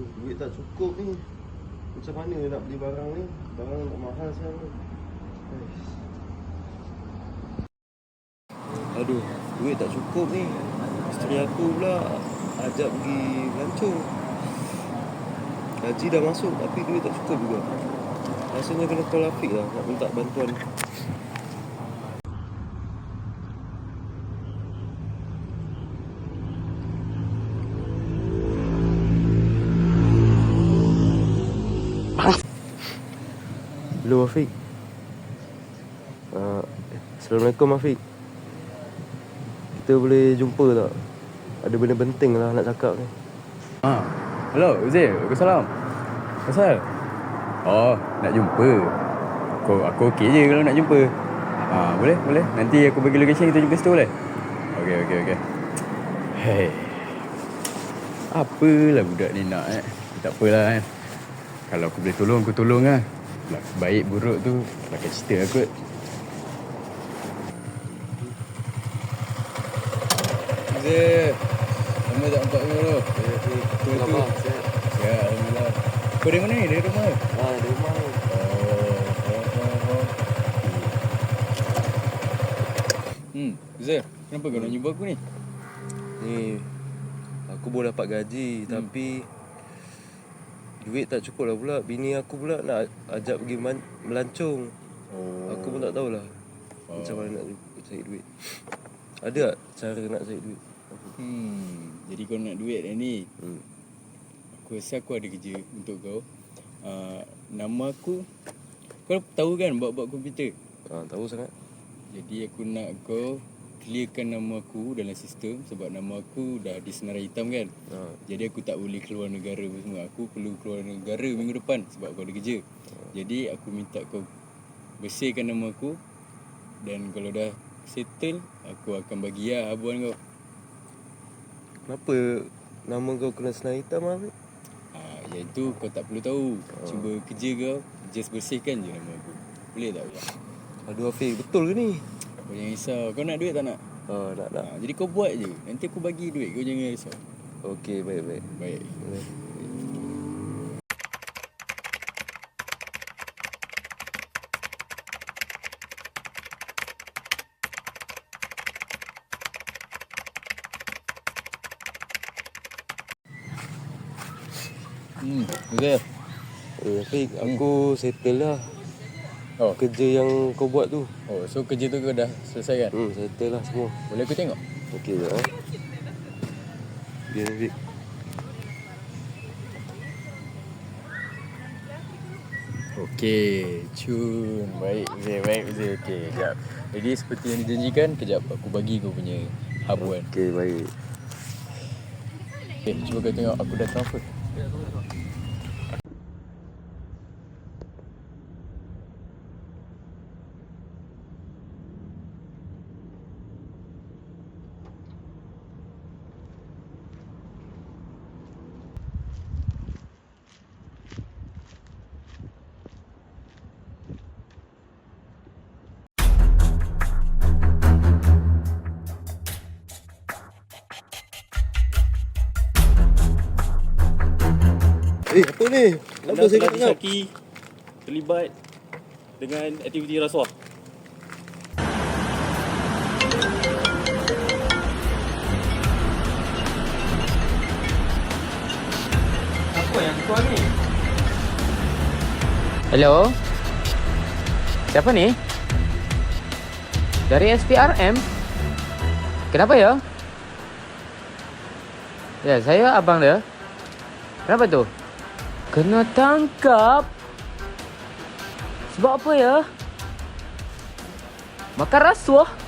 duit tak cukup ni. Macam mana nak beli barang ni? Barang nak mahal sekarang. Ais. Aduh, duit tak cukup ni. Isteri aku pula ajak pergi melancong. Gaji dah masuk tapi duit tak cukup juga. Rasanya kena call Afiq lah nak minta bantuan. Hello Afiq. Uh, Assalamualaikum Afiq. Kita boleh jumpa tak? Ada benda penting lah nak cakap ni. Ha. Hello, Uzair. Waalaikumsalam. Pasal? Oh, nak jumpa. Aku aku okey je kalau nak jumpa. Ha, boleh, boleh. Nanti aku bagi location kita jumpa situ boleh? Okey, okey, okey. Hey. Apalah budak ni nak eh. Tak apalah kan. Kalau aku boleh tolong, aku tolong lah. Baik buruk tu, pakai cerita lah kot. Uzair. Lama tak nampak kau tu. Betul tu. Ya, Alhamdulillah. Kau dari mana ni? Dari rumah ke? Ha, di rumah ni. Oh, oh, oh, oh. Hmm, Zul, kenapa kau nak jumpa aku ni? Ni aku baru dapat gaji hmm. tapi duit tak cukup lah pula. Bini aku pula nak ajak pergi man- melancong. Oh. Aku pun tak tahulah Oh. macam mana nak cari duit. Ada tak cara nak cari duit? Hmm, jadi kau nak duit dah ni. Hmm. Aku rasa aku ada kerja untuk kau. Uh, nama aku kau tahu kan buat-buat komputer. Ha, tahu sangat. Jadi aku nak kau clearkan nama aku dalam sistem sebab nama aku dah di senarai hitam kan. Ha. Jadi aku tak boleh keluar negara apa semua. Aku perlu keluar negara minggu depan sebab aku ada kerja. Jadi aku minta kau bersihkan nama aku dan kalau dah settle aku akan bagi lah habuan kau. Kenapa nama kau kena senar hitam Afiq? Ha, yang itu kau tak perlu tahu. Cuba kerja kau just bersihkan je nama aku. Boleh tak? Aduh Afiq, betul ke ni? Kau jangan risau. Kau nak duit tak nak? Ha, nak nak. Ha, jadi kau buat je. Nanti aku bagi duit. Kau jangan risau. Okey, baik baik. Baik. Boleh. Hmm, betul. Eh, Afiq, aku settle lah Oh. kerja yang kau buat tu. Oh, so kerja tu kau dah selesai kan? Hmm, settle lah semua. Boleh aku tengok? Okey tak eh? Biar Afiq. Okey, cun. Baik, Zee, baik, Zee. Okey, kejap. Jadi seperti yang dijanjikan, kejap aku bagi kau punya habuan. Okey, baik. Okey, cuba kau tengok aku dah transfer. Eh, apa ni? Kenapa saya? Syaki terlibat dengan aktiviti rasuah. Apa yang kau ni? Hello? Siapa ni? Dari SPRM? Kenapa ya? Ya, saya abang dia. Kenapa tu? Kena tangkap? Sebab apa ya? Makan rasuah?